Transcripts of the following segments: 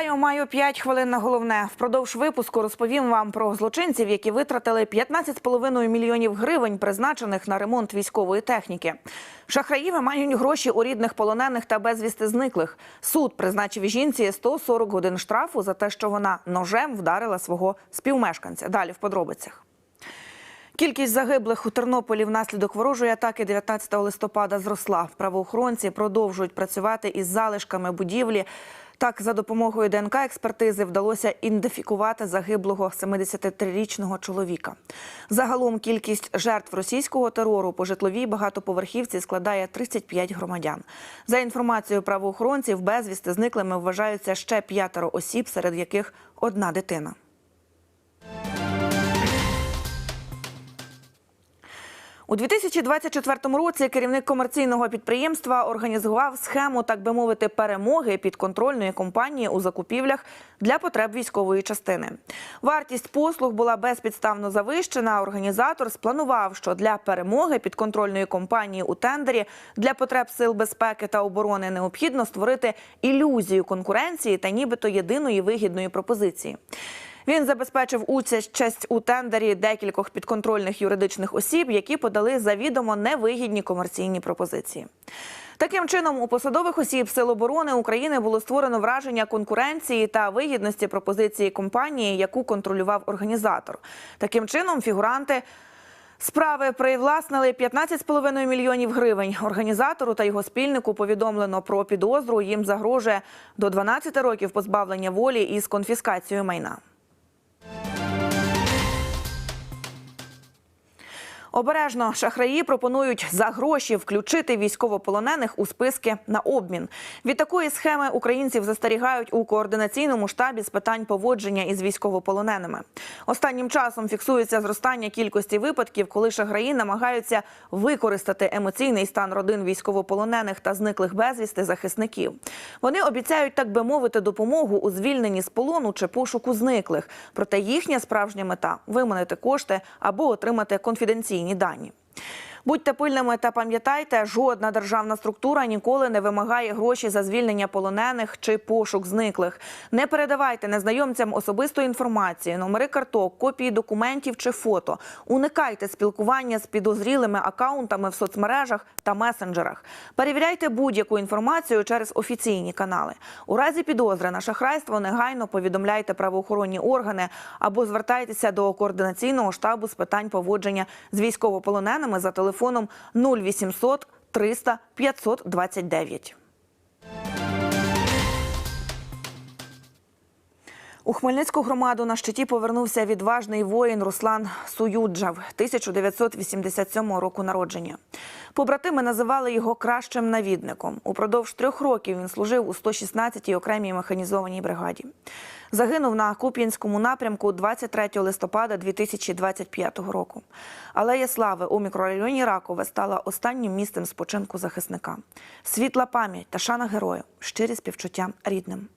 Вітаю, маю 5 хвилин на головне. Впродовж випуску розповім вам про злочинців, які витратили 15,5 мільйонів гривень, призначених на ремонт військової техніки. Шахраї виманюють гроші у рідних полонених та безвісти зниклих. Суд призначив жінці 140 годин штрафу за те, що вона ножем вдарила свого співмешканця. Далі в подробицях. Кількість загиблих у Тернополі внаслідок ворожої атаки 19 листопада зросла. Правоохоронці продовжують працювати із залишками будівлі. Так, за допомогою ДНК експертизи вдалося ідентифікувати загиблого 73-річного чоловіка. Загалом кількість жертв російського терору по житловій багатоповерхівці складає 35 громадян. За інформацією правоохоронців, безвісти зниклими вважаються ще п'ятеро осіб, серед яких одна дитина. У 2024 році керівник комерційного підприємства організував схему, так би мовити, перемоги підконтрольної компанії у закупівлях для потреб військової частини. Вартість послуг була безпідставно завищена. Організатор спланував, що для перемоги підконтрольної компанії у тендері для потреб сил безпеки та оборони необхідно створити ілюзію конкуренції та нібито єдиної вигідної пропозиції. Він забезпечив участь у тендері декількох підконтрольних юридичних осіб, які подали завідомо невигідні комерційні пропозиції. Таким чином, у посадових осіб Сил оборони України було створено враження конкуренції та вигідності пропозиції компанії, яку контролював організатор. Таким чином, фігуранти. Справи привласнили 15,5 мільйонів гривень. Організатору та його спільнику повідомлено про підозру. Їм загрожує до 12 років позбавлення волі із конфіскацією майна. Обережно шахраї пропонують за гроші включити військовополонених у списки на обмін. Від такої схеми українців застерігають у координаційному штабі з питань поводження із військовополоненими. Останнім часом фіксується зростання кількості випадків, коли шахраї намагаються використати емоційний стан родин військовополонених та зниклих безвісти захисників. Вони обіцяють, так би мовити, допомогу у звільненні з полону чи пошуку зниклих. Проте їхня справжня мета виманити кошти або отримати конфіденційні дані. Будьте пильними та пам'ятайте, жодна державна структура ніколи не вимагає гроші за звільнення полонених чи пошук зниклих. Не передавайте незнайомцям особистої інформації, номери карток, копії документів чи фото. Уникайте спілкування з підозрілими акаунтами в соцмережах та месенджерах. Перевіряйте будь-яку інформацію через офіційні канали. У разі підозри на шахрайство негайно повідомляйте правоохоронні органи або звертайтеся до координаційного штабу з питань поводження з військовополоненими за телефоном телефоном 0800 300 529. У Хмельницьку громаду на щиті повернувся відважний воїн Руслан Суюджав 1987 року народження. Побратими називали його кращим навідником. Упродовж трьох років він служив у 116-й окремій механізованій бригаді. Загинув на Куп'янському напрямку 23 листопада 2025 року. Алея Слави у мікрорайоні Ракове стала останнім місцем спочинку захисника. Світла пам'ять та шана герою, щирі співчуття рідним.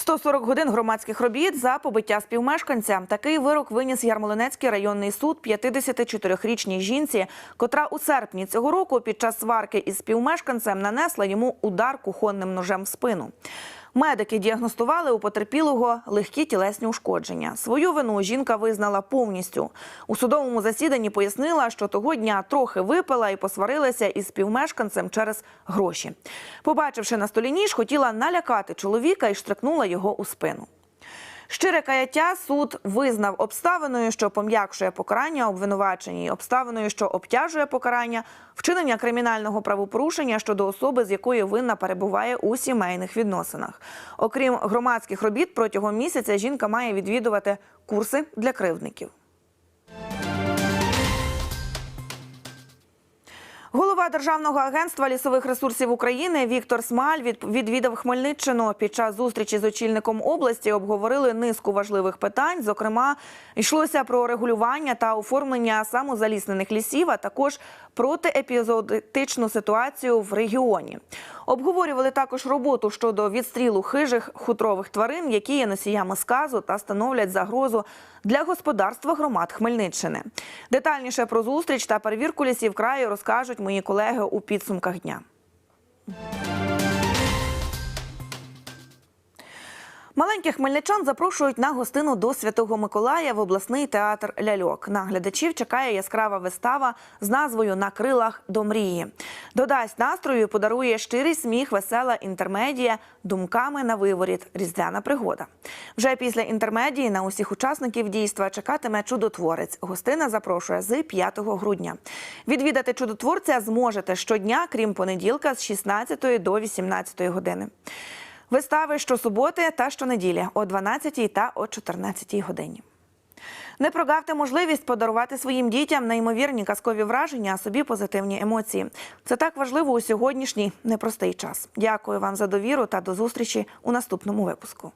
140 годин громадських робіт за побиття співмешканця. Такий вирок виніс Ярмолинецький районний суд 54-річній жінці, котра у серпні цього року під час сварки із співмешканцем нанесла йому удар кухонним ножем в спину. Медики діагностували у потерпілого легкі тілесні ушкодження. Свою вину жінка визнала повністю. У судовому засіданні пояснила, що того дня трохи випила і посварилася із співмешканцем через гроші. Побачивши на столі ніж, хотіла налякати чоловіка і штрикнула його у спину. Щире каяття суд визнав обставиною, що пом'якшує покарання обвинуваченій, обставиною, що обтяжує покарання, вчинення кримінального правопорушення щодо особи, з якою винна перебуває у сімейних відносинах. Окрім громадських робіт, протягом місяця жінка має відвідувати курси для кривдників. Державного агентства лісових ресурсів України Віктор Смаль від- відвідав Хмельниччину. Під час зустрічі з очільником області обговорили низку важливих питань. Зокрема, йшлося про регулювання та оформлення самозаліснених лісів, а також протиепізодичну ситуацію в регіоні. Обговорювали також роботу щодо відстрілу хижих хутрових тварин, які є носіями сказу та становлять загрозу для господарства громад Хмельниччини. Детальніше про зустріч та перевірку лісів краю розкажуть мої колеги у підсумках дня. Маленьких хмельничан запрошують на гостину до Святого Миколая в обласний театр ляльок. На глядачів чекає яскрава вистава з назвою На крилах до мрії. Додасть настрою, подарує щирий сміх, весела інтермедія, думками на виворіт, різдвяна пригода. Вже після інтермедії на усіх учасників дійства чекатиме чудотворець. Гостина запрошує з 5 грудня. Відвідати чудотворця зможете щодня, крім понеділка, з 16 до 18 години. Вистави щосуботи та щонеділі о 12 та о 14 годині. Не прогавте можливість подарувати своїм дітям неймовірні казкові враження, а собі позитивні емоції. Це так важливо у сьогоднішній непростий час. Дякую вам за довіру та до зустрічі у наступному випуску.